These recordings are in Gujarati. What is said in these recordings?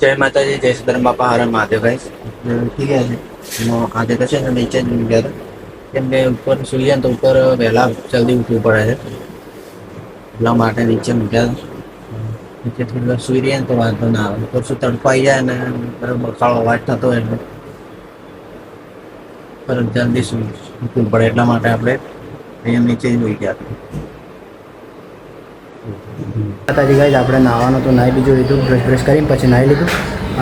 જય માતાજી, જય સુધરમ બાપા હરણ મહાદેવ ઠીક છે. આજે તો છે ને નીચે જ ગયા હતા. કેમ કે ઉપર ને તો ઉપર વહેલા જલ્દી ઉઠવું પડે છે. એટલા માટે નીચે મૂક્યા નીચે થોડી સૂઈ ને તો વાંધો ના આવે. ઉપર શું તડપાઈ જાય ને કાળો અવાજ થતો હોય એટલે. પર જલ્દી શું ઉઠવું પડે એટલા માટે આપણે અહીંયા નીચે જ હોઈ ગયા માતાજી ગાઈઝ આપણે નાહવાનું તો નાહી બીજું લીધું બ્રશ બ્રશ કરીને પછી નાહી લીધું.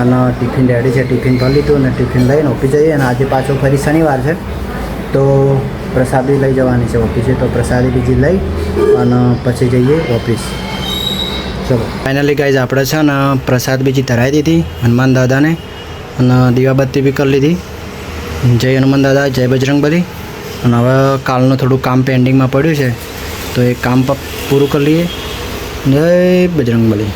અને ટિફિન રેડી છે ટિફિન ભરી લીધું અને ટિફિન લઈને ઓફિસ જઈએ અને આજે પાછો ફરી શનિવાર છે. તો પ્રસાદી લઈ જવાની છે ઓફિસે તો પ્રસાદી બીજી લઈ અને પછી જઈએ ઓફિસ ચલો. ફાઇનલી ગાઈઝ આપણે છે ને પ્રસાદ બીજી ધરાવી દીધી હનુમાન દાદાને અને દીવાબત્તી બી કરી લીધી. જય હનુમાન દાદા, જય બજરંગબલી અને હવે કાલનું થોડું કામ પેન્ડિંગમાં પડ્યું છે, તો એ કામ પૂરું કરી લઈએ. જય બજરંગબલી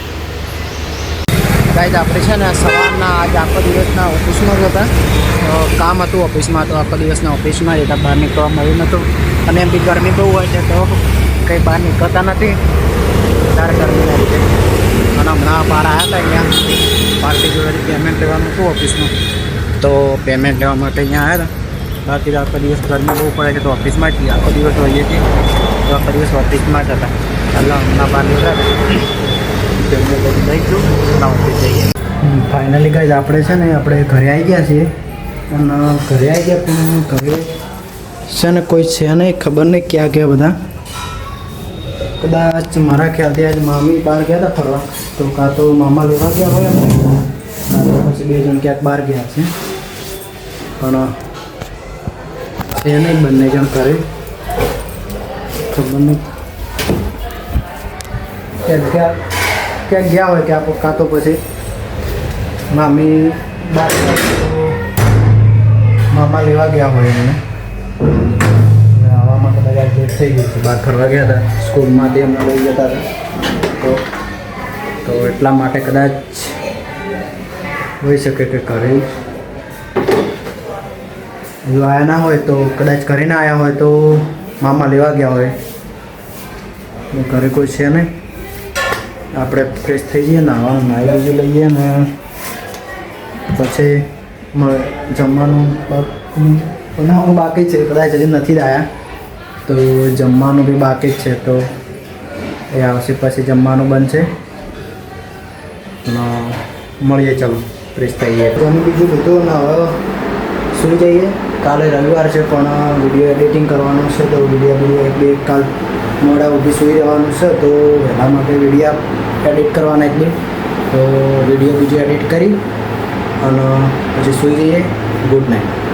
ગાઈઝ આપણે છે ને સવારના આજ આખો દિવસના ઓફિસમાં જ હતા. કામ હતું ઓફિસમાં તો આખો દિવસના ઓફિસમાં જ હતા. બહાર નીકળવા મળ્યું નહોતું. અને એમ બી ગરમી બહુ હોય છે, તો કંઈ બહાર નીકળતા નથી. વધારે ગરમીના લીધે અને હમણાં બહાર આવ્યા હતા અહીંયા. પાર્ટી જોડે પેમેન્ટ લેવાનું હતું ઓફિસમાં તો પેમેન્ટ લેવા માટે અહીંયા આવ્યા હતા. બાકી આખો દિવસ ગરમી બહુ પડે છે, તો ઓફિસમાં જ આખો દિવસ હોઈએ છીએ. તો આખો દિવસ ઓફિસમાં જ હતા. હમણાં બહાર નીકળ્યા અને ઓફિસ જઈએ ફાઇનલી ગાઈઝ આપણે છે ને, આપણે ઘરે આવી ગયા છીએ. અને ઘરે આવી ગયા પણ ઘરે છે ને, કોઈ છે નહીં, ખબર નહીં ક્યાં ગયા બધા. કદાચ મારા ખ્યાલથી આજ મામી બહાર ગયા હતા ફરવા. તો કાં તો મામા લેવા ગયા હોય ને તો પછી બે જણ ક્યાંક બહાર ગયા છે. પણ છે નહીં બંને જણ ઘરે. ખબર નહીં. ક્યાંક ગયા ક્યાંક ગયા હોય ક્યાં કાં તો પછી મામી મામા લેવા ગયા હોય એમને. અને માટે બધા લેટ થઈ ગયું છે. બહાર ફરવા ગયા હતા. સ્કૂલમાંથી અમે લઈ જતા હતા. તો તો એટલા માટે કદાચ હોઈ શકે કે ઘરે જો આવ્યા ના હોય તો કદાચ ઘરે ના આવ્યા હોય તો મામા લેવા ગયા હોય. ઘરે કોઈ છે નહીં. આપણે ફ્રેશ થઈ જઈએ નાવાનું નાહી બીજું લઈએ ને પછી જમવાનું બનાવવાનું બાકી છે, કદાચ હજી નથી આવ્યા તો જમવાનું બી બાકી જ છે, તો એ આવશે પછી જમવાનું બનશે. અને મળીએ, ચાલો ફ્રેશ થઈએ તો અમે બીજું બધું ને હવે સુઈ જઈએ. કાલે રવિવાર છે, પણ વીડિયો એડિટિંગ કરવાનું છે, તો વીડિયો વીડિયો એક બે કાલ મોડા ઊભી સુઈ રહેવાનું છે, તો એના માટે વીડિયો એડિટ કરવાના એક બે. તો વીડિયો બીજો એડિટ કરી અને પછી સુઈ જઈએ. Good night